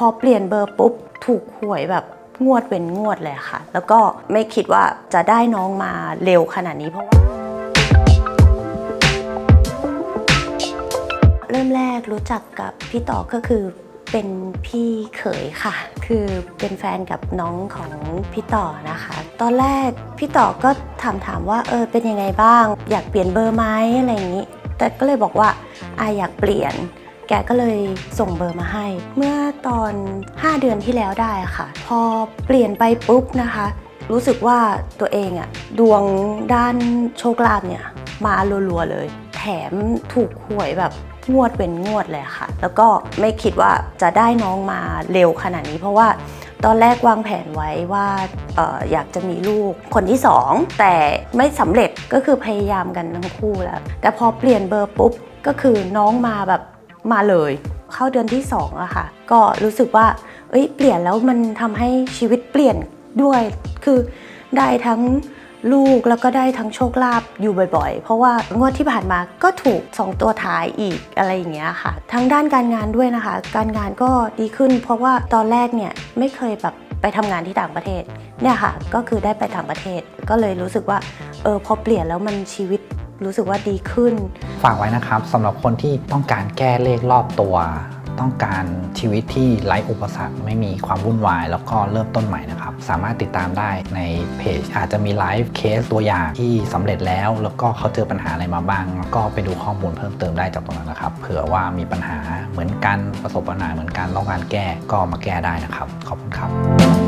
พอเปลี่ยนเบอร์ปุ๊บ ถูกหวยแบบงวดเป็นงวดเลยค่ะ แล้วก็ไม่คิดว่าจะได้น้องมาเร็วขนาดนี้เพราะว่า เริ่มแรกรู้จักกับพี่ต่อก็คือเป็นพี่เขยค่ะ คือเป็นแฟนกับน้องของพี่ต่อนะคะ ตอนแรกพี่ต่อก็ถามถามว่าเออเป็นยังไงบ้าง อยากเปลี่ยนเบอร์ไหมอะไรอย่างนี้ แต่ก็เลยบอกว่าอาอยากเปลี่ยน แกก็เลยส่งเบอร์มาให้ เมื่อตอน 5 เดือนที่แล้วได้ค่ะ พอเปลี่ยนไปปุ๊บนะคะ รู้สึกว่าตัวเองอะดวงด้านโชคลาภเนี่ยมารัวๆเลย แถมถูกหวยแบบงวดเป็นงวดเลยค่ะ แล้วก็ไม่คิดว่าจะได้น้องมาเร็วขนาดนี้ เพราะว่าตอนแรกวางแผนไว้ว่าอออยากจะมีลูกคนที่สองแต่ไม่สำเร็จก็คือพยายามกันทั้งคู่แล้ว แต่พอเปลี่ยนเบอร์ปุ๊บก็คือน้องมาแบบ มาเลย เข้าเดือนที่สองอะค่ะ ก็รู้สึกว่า เอ้ย เปลี่ยนแล้วมันทำให้ชีวิตเปลี่ยนด้วย คือได้ทั้งลูกแล้วก็ได้ทั้งโชคลาภอยู่บ่อยๆ เพราะว่างวดที่ผ่านมาก็ถูก 2 ตัวท้ายอีกอะไรอย่างเงี้ยค่ะ ทั้งด้านการงานด้วยนะคะ การงานก็ดีขึ้น เพราะว่าตอนแรกเนี่ยไม่เคยแบบไปทำงานที่ต่างประเทศเนี่ยค่ะ ก็คือได้ไปต่างประเทศก็เลยรู้สึกว่าเออพอเปลี่ยนแล้วมันชีวิต รู้สึกว่าดีขึ้น ฝากไว้นะครับสำหรับคนที่ต้องการแก้เลขรอบตัว ต้องการชีวิตที่ไร้อุปสรรค ไม่มีความวุ่นวาย แล้วก็เริ่มต้นใหม่นะครับ สามารถติดตามได้ในเพจ อาจจะมีไลฟ์เคสตัวอย่างที่สำเร็จแล้ว แล้วก็เขาเจอปัญหาอะไรมาบ้าง แล้วก็ไปดูข้อมูลเพิ่มเติมได้จากตรงนั้นนะครับ เผื่อว่ามีปัญหาเหมือนกันประสบปัญหาเหมือนกันต้องการแก้ก็มาแก้ได้นะครับ ขอบคุณครับ